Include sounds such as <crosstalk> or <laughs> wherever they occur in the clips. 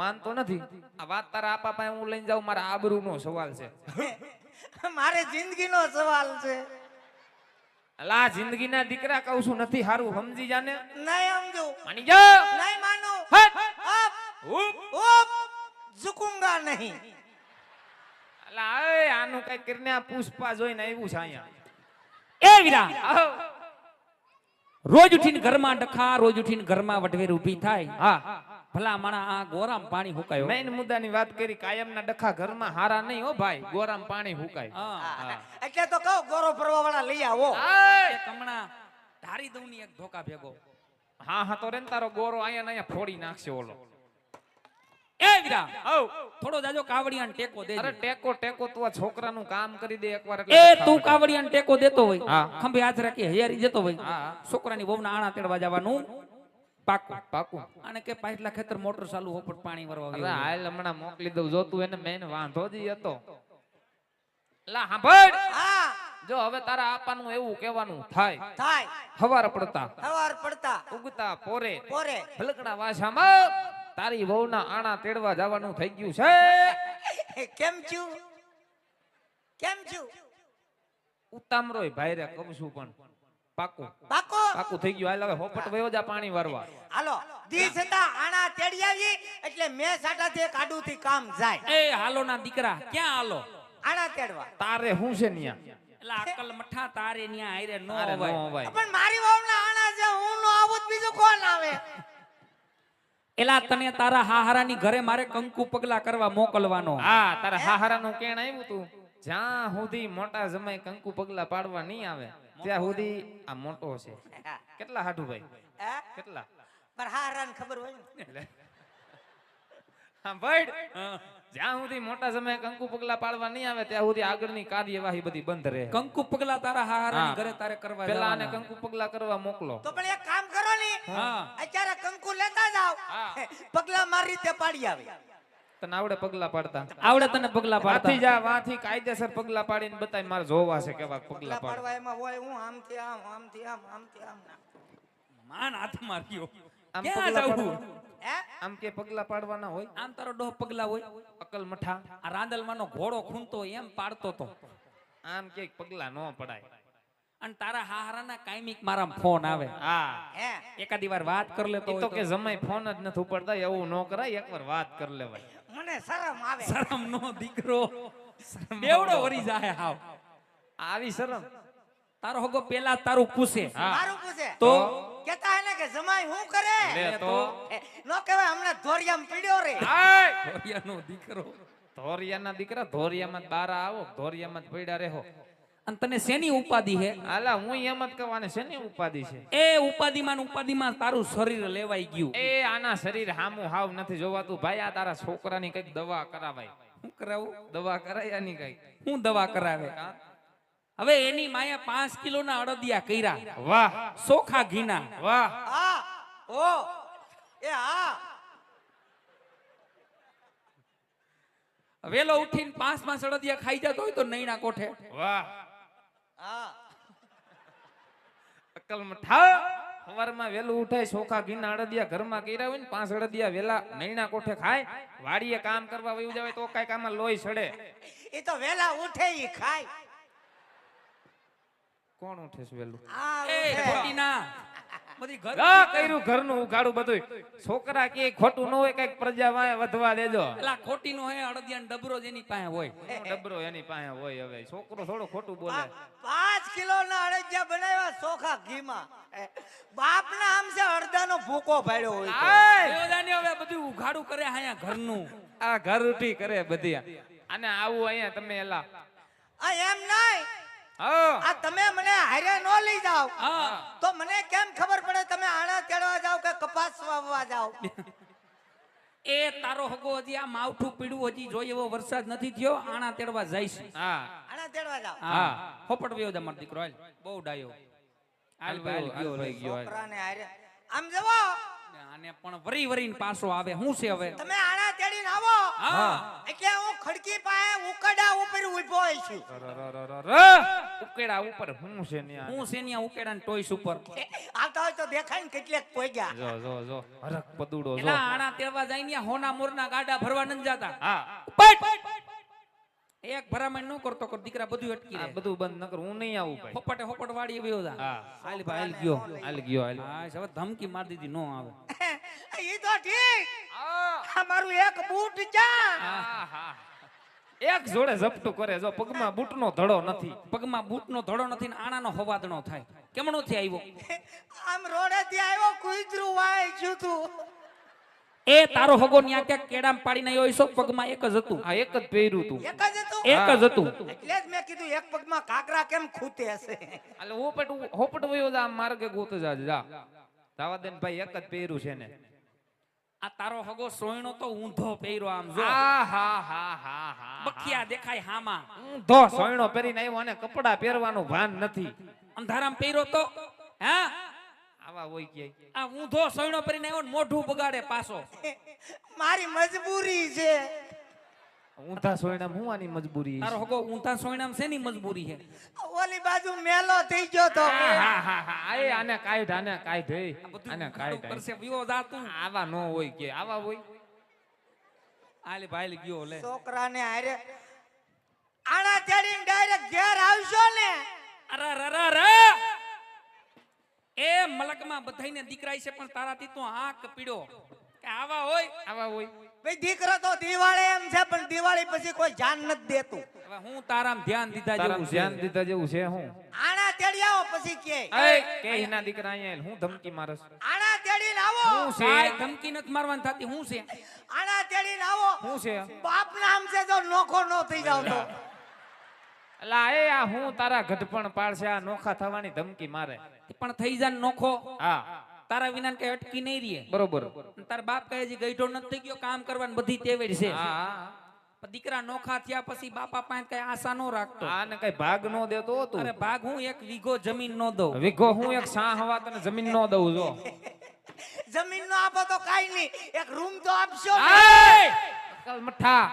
માનતો નથી. આ વાત તારા આપા પાસે હું લઈને જાઉં મારા આબરૂ નો સવાલ છે. <laughs> મારે જિંદગીનો સવાલ છે. અલા જિંદગી ના દીકરા કહું છું નથી હારું સમજી જાને નહીં સમજો. માની જા. નહીં માનું. હટ! અપ ઉપ! ઉપ ઝુકુંગા નહીં. અલા એ આનું કઈ કરીને આ પુષ્પા જોઈને આવ્યું છે અહીંયા. એ વીરા. રોજ ઉઠીને ઘરમાં ડખા રોજ ઉઠીને ઘરમાં વટવેર ઊભી થાય. હા. ભલા માણા આ ગોરામ પાણી હુકાયો. મેઇન મુદ્દાની વાત કરી કાયમના ડખા ઘરમાં હારા નહીં હો ભાઈ. ગોરામ પાણી હુકાય. એટલે તો કહો ગોરો ફરવા વાળા લઈ આવો. કમણા ધારી દઉં ની એક ધોકા ભેગો. હા હા તો રે તારો ગોરો અહીંયા અહીંયા ફોડી નાખશે ઓલો. એ વિરા આવ. થોડો જાજો કાવડિયાને ટેકો અરે ટેકો ટેકો તું આ છોકરાનું કામ કરી દે એકવાર એ તું કાવડિયાને ટેકો દેતો હોય. ખંભે હાથ રાખી હૈયારી જતો હોય. હા. છોકરાની વહુના આણા તેડવા જવાનું. પાકું. પાકું. અને કે પાછલા ખેતર મોટર ચાલુ હોપટ પાણી વરવા અરે હાલ હમણાં મોકલી દઉં જોતું એને મેન વાંધો જ હતો. લા સાંભળ હા. જો હવે તારા આપાનું એવું કહેવાનું થાય. થાય. હવાર પડતા. સવાર પડતા. ઉગતા પોરે. પોરે. ભલકડા વાસામાં તારી વહુના આણા તેડવા જવાનું થઈ ગયું છે. કેમ છું? કેમ છું? ઉતામરોય ભાઈ રે કમશું પણ. પાકું. પાકો? પાકું થઈ ગયું. હાલ હવે હોપટ વયો જા પાણી વારવા. હાલો દીસતા આણા તેડી આવી એટલે મેં સાટાથી એક થી કામ જાય. એ હાલો ના દીકરા ક્યાં હાલો? આણા તેડવા. તારે હું છે ન્યા? એટલે અકલ મઠા તારે ન્યા આયરે નો નો અવાય. પણ મારી વહુના આણા છે હું નો આવું બીજું કોણ આવે? એલા તને તારા હાહારાની ઘરે મારે કંકુ પગલા કરવા મોકલવાનો. હા તારા હાહારાનું કેણ આવ્યું તું? જ્યાં સુધી મોટા જમાય કંકુ પગલા પાડવા નહીં આવે ત્યાં સુધી આ મોટો છે. <laughs> કેટલા હાટુ ભાઈ? કેટલા? પર હારાને ખબર હોય ને. હા ભાઈ. જ્યાં સુધી મોટા સમયે કંકુ પગલા પાડવા નહીં આવે ત્યાં સુધી આગળની કાર્યવાહી બધી બંધ રહે. કંકુ પગલા તારા હાહારાની હા. ઘરે તારે કરવા પેલા અને કંકુ પગલા કરવા મોકલો. તો પણ એક કામ કરો ને. હા. અત્યારે કંકુ લેતા જાવ પગલા મારી રીતે પાડી આવે. તને આવડે પગલા પાડતા? આવડે તને પગલા વાથી પાડતા જા વાથી કાયદેસર પગલા પાડીને બતાય મારે જોવા છે કેવા પગલા પાડવા. એમાં હોય હું આમથી આમ આમથી આમ આમથી આમ માન હાથમાં રહ્યો આમ પગલા જાવું આમ કે પગલા પાડવાના હોય? આમ તારો ડોહ પગલા હોય? અકલ મઠા? આ રાંદલમાંનો ઘોડો ખૂંતો હોય એમ પાડતો તો. આમ કે પગલા નો પડાય. અને તારા હાહારાના કાયમિક મારા ફોન આવે. હા. હે? એકાદી વાર વાત કરી લેતો તો કે જમાય ફોન જ નથી ઉપાડતા એવું ન કરાય એકવાર વાત કરી લેવાય. શરમ આવે. શરમ નો દીકરો બેવડો વરી જાય હાવ. આવી શરમ. તારો હગો પેલા તારું પૂછે હા. મારું પૂછે? તો? કેતા એને કે જમાઈ હું કરે? લે તો. નો કહેવાય હમણાં ધોરિયામ પીડ્યો રે. આય! ધોરિયાનો દીકરો. ધોરિયાના દીકરા ધોરિયામાં બારા આવો ધોરિયામાં જ પડ્યા રહો. અને તને શેની ઉપાધિ છે? હાલા હું એમ જ કહેવાને શેની ઉપાધિ છે? એ ઉપાધિમાં ઉપાધિમાં તારું શરીર લેવાઈ ગયું. એ આના શરીર હામું હાવ નથી જોવાતું. ભાઈ આ તારા છોકરાની કંઈક દવા કરાવાય. શું કરાવું? દવા કરાય આની કઈ હું દવા કરાવે? હવે એની માયા પાંચ કિલો ના અડદિયા કર્યા. વાહ. સોખા ઘીના. વાહ. આ ઓ એ આ. વેલો ઉઠીને પાંચ પાંચ અડદિયા ખાઈ જતો હોય તો નૈણા કોઠે? વાહ. હા. અકલ મઠા સવારમાં વેલું ઉઠાય ચોખા ઘીના અડદિયા ઘરમાં કર્યા હોય ને પાંચ અડદિયા વેલા નૈણા કોઠે ખાય વાડીએ કામ કરવા વયું જાય તો કઈ કામ લોહી સડે. એ તો વેલા ઉઠે ઈ ખાય. કોણ ઉઠે છે વેલું આ ઉઠે. ખોટી ના બધી ઘર આ કર્યું ઘરનું ઉઘાડું બધું છોકરા કે ખોટું ન હોય કંઈક પ્રજા વાંહે વધવા દેજો. પેલા ખોટી નો હોય અડદિયા ડબરો જેની એની પાસે હોય. ડબરો એની પાસે હોય હવે. છોકરો થોડો ખોટું બોલે. પાંચ કિલો ના અડદિયા બનાવ્યા ચોખા ઘીમાં. બાપ ના આમ છે અડધાનો ભૂકો પાડ્યો હોય! હવે બધું ઉઘાડું કરે અહીંયા ઘરનું. આ ઘર ઉઠી કરે બધી. અને આવું અહીંયા તમે એલા. આ એમ નહીં આ તમે મને હારે નો લઈ જાઓ. તો મને કેમ ખબર પડે તમે આણા તેડવા જાઓ કે કપાસ વાવવા જાઓ? એ તારો હગો હજી આ માવઠું પીડું હજી જોઈ એવો વરસાદ નથી થયો આણા તેડવા જઈશ. હા. આણા તેડવા જાઓ. હા. ફોપટ વયો જા દીકરો હાલ. બહુ ડાયો. હાલ ભાઈ, ગયો લઈ ગયો છોકરાને હારે આમ જવો આને પણ વરી વરીને પાછો આવે. શું છે હવે? તમે આણા તેડીને આવો. હા. એટલે હું ખડકી પાસે ઉકડા ઉપર ઊભો છું. ઉકેડા ઉપર હું છે ને હું સેનિયા ઉકેડા ને ટોઈસ ઉપર. આવતા હોય તો દેખાય ને કેટલેક પોગ્યા જો જો જો. હરક પદુડો જો. આણા તેવા જાય ને હોના મોરના ગાડા ભરવા ન જાતા. હા. પટ! એક ભરામણ ન કરતો કર દીકરા બધું અટકી રહે. બધું બંધ ન કર હું નહીં આવું ભાઈ. ફોપટે ફોપટ વાળી ગયો હા. હાલ ભાઈ હાલ ગયો. હાલ ગયો હાલ હા હવે ધમકી માર દીધી નો આવે. <laughs> એ તો ઠીક. આ મારું એક બૂટ આહા. એક જોડે ઝપટું કરે જો પગમાં બૂટનો ધડો નથી પગમાં બૂટનો ધડો નથી ને આણાનો હવાદણો થાય કેમણો થી આવ્યો આમ રોડેથી આવ્યો કુતરું વાય જૂતું એ તારો હગો ન્યા ક્યાંક કેડામ પાડીને આવ્યો હોય પગમાં એક જ હતું આ એક જ પહેર્યું તું એક જ હતું એક જ હતું એટલે જ મેં કીધું એક પગમાં કાકરા કેમ ખૂતે હશે એટલે હોપટ હોપટ વયો જા માર્ગે ગોત જા જા જાવા દે ભાઈ એક જ પહેર્યું છે ને આ તારો હગો સોયણો તો ઊંધો પહેર્યો આમ જો. આ હા હા હા હા. બખિયા દેખાય હામાં. ઊંધો સોયણો પહેરીને આવ્યો અને કપડા પહેરવાનું ભાન નથી. અંધારામ પહેર્યો તો હા? આવા હોય કે. આ ઊંધો સોયણો પહેરીને આવ્યો ને મોઢું બગાડે પાછો. <laughs> મારી મજબૂરી છે. ઊંધા સોયણા હું આની મજબૂરી તારો હગો ઊંધા સોયણામ શેની મજબૂરી છે? ઓલી બાજુ મેલો થઈ ગયો તો. હા હા હા એ આને કાઢ આને કાઢ એ. આને કાઢ કરશે વિવો જાતું આવા નો હોય કે આવા હોય. આલે ભાઈ ગયો લે. છોકરાને હારે આણા તેડીને ડાયરેક્ટ ઘેર આવશો ને. અરે ર ર ર એ મલકમાં બધાઈને દીકરાય છે પણ તારાથી તો આંખ પીડો કે આવા હોય આવા હોય. ભાઈ દીકરો તો દિવાળી એમ છે પણ દિવાળી પછી કોઈ ધ્યાન નથી દેતું. હવે હું તારામ ધ્યાન દીધા જેવું ધ્યાન દીધા જેવું છે હું? આણા તેડી આવો પછી કે. એ કે એના દીકરા અહીંયા હું ધમકી મારસ? આણા તેડી આવો. હું છે? ધમકી નથી મારવાની થતી હું છે? આણા તેડી આવો. હું છે? બાપ નામ છે જો નોખો નો થઈ જાવ તો. અલા એ આ હું તારા ઘટપણ પાડશે આ નોખા થવાની ધમકી મારે. પણ થઈ જા નોખો. હા. તારા વિના કઈ અટકી નહીં રહીએ. બરોબર. તાર બાપ કહે છે ગઈઢો નથી થઈ ગયો કામ કરવાનું બધી તેવડ છે. હા હા. પણ દીકરા નોખા થયા પછી બાપા પાસે કઈ આશા નો રાખતો. આને કઈ ભાગ નો દેતો હતું અરે ભાગ હું એક વીઘો જમીન નો દઉં. વીઘો હું એક સાહવા તને જમીન નો દઉં જો. <laughs> જમીન નો આપો તો કાઈ નહીં. એક રૂમ તો આપશો. અકલ મઠા.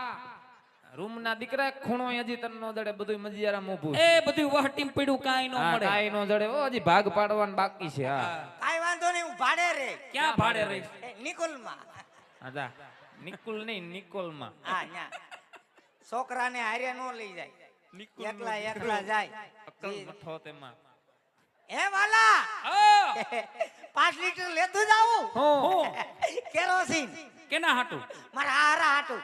રૂમ ના દીકરા ખૂણો હજી તને નો દડે બધું મજિયારા મોભું એ બધું વહટીમ પીડું કાઈ નો મળે. કાઈ નો જડે. ઓ હજી ભાગ પાડવાનું બાકી છે હું. ભાડે રે. ક્યાં ભાડે રે નિકોલમાં. આજા. નિકુલ નહીં નિકોલમાં હા ન્યા. છોકરાને હારે નો લઈ જાય. એકલા એકલા જાય. અકલ મઠો તેમાં. એ વાલા! પાંચ લીટર લેતું જાવું હું. હું? કેરોસીન. કેના હાટું? મારા હારા હાટું.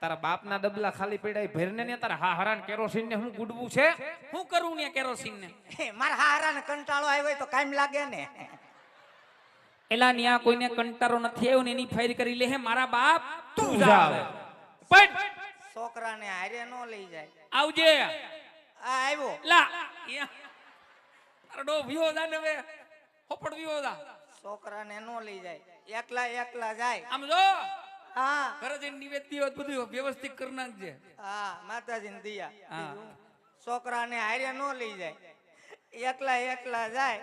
તારા બાપના ડબલા ખાલી પડ્યા ભેરને ને તારા હા હરાન કેરોસીન ને હું ગુડવું છે? હું કરું ને કેરોસીન ને મારા હારા ને કંટાળો આવ્યો હોય તો કાયમ લાગે ને. એલા ન્યા કોઈને કંટારો નથી આવ્યો ને એની ફાઈલ કરી લે હે મારા બાપ તું જા જા પણ છોકરાને હારે નો લઈ જાય. આવજે. આ આવ્યો. લા અરડો તારો જા ને હવે. હોપડ વિયો જા. છોકરાને નો લઈ જાય. એકલા એકલા જાય. આમ જો. હા. ઘરે જઈને નિવેદ્ય બધું વ્યવસ્થિત કરી નાખજે. હા માતાજીને દિયા. હા. છોકરાને હારે નો લઈ જાય. એકલા એકલા જાય.